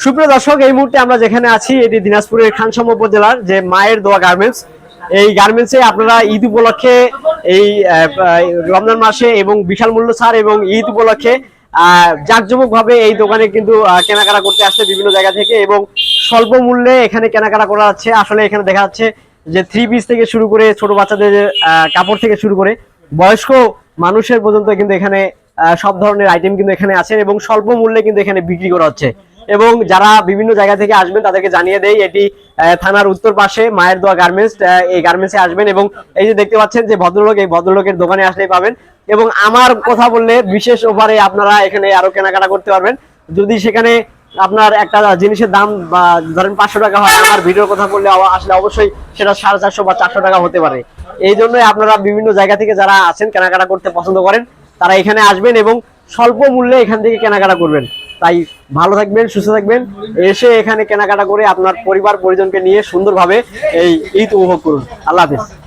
সুপ্রিয় দর্শক এই মুহূর্তে আমরা যেখানে আছি এটি দিনাজপুরের খানসাম উপজেলার যে মায়ের দোয়া গার্মেন্টস এই গার্মেন্টসে আপনারা ঈদ উপলক্ষে এই আহ, আহ, রমজান মাসে এবং বিশাল মূল্য ছাড় এবং ঈদ উপলক্ষে জাকজমক ভাবে এই দোকানে কিন্তু কেনাকাটা করতে আসছে বিভিন্ন জায়গা থেকে এবং স্বল্প মূল্যে এখানে কেনাকাটা করা যাচ্ছে আসলে এখানে দেখা যাচ্ছে যে থ্রি পিস থেকে শুরু করে ছোট বাচ্চাদের কাপড় থেকে শুরু করে বয়স্ক মানুষের পর্যন্ত কিন্তু এখানে সব ধরনের আইটেম কিন্তু এখানে আছে এবং স্বল্প মূল্যে কিন্তু এখানে বিক্রি করা হচ্ছে। এবং যারা বিভিন্ন জায়গা থেকে আসবেন তাদেরকে জানিয়ে দেই, এটি থানার উত্তর পাশে মায়ের দোয়া গার্মেন্টস এই গার্মেন্টসে আসবেন এবং এই যে দেখতে পাচ্ছেন যে ভদ্রলোক, এই ভদ্রলোকের দোকানে আসলেই পাবেন। এবং আমার কথা বললে বিশেষ অফারে আপনারা এখানে আরও কেনাকাটা করতে পারবেন। যদি সেখানে আপনার একটা জিনিসের দাম, বা ধরেন পাঁচশো টাকা হয়, আমার ভিডিওর কথা বললে আসলে অবশ্যই সেটা সাড়ে চারশো বা চারশো টাকা হতে পারে। এই জন্যই আপনারা বিভিন্ন জায়গা থেকে যারা আছেন কেনাকাটা করতে পছন্দ করেন, তারা এখানে আসবেন এবং স্বল্প মূল্যে এখান থেকে কেনাকাটা করবেন। তাই ভালো থাকবেন, সুস্থ থাকবেন। এসে এখানে কেনাকাটা করে আপনার পরিবার পরিজনকে নিয়ে সুন্দরভাবে এই ঈদ উপভোগ করুন। আল্লাহ হাফিজ।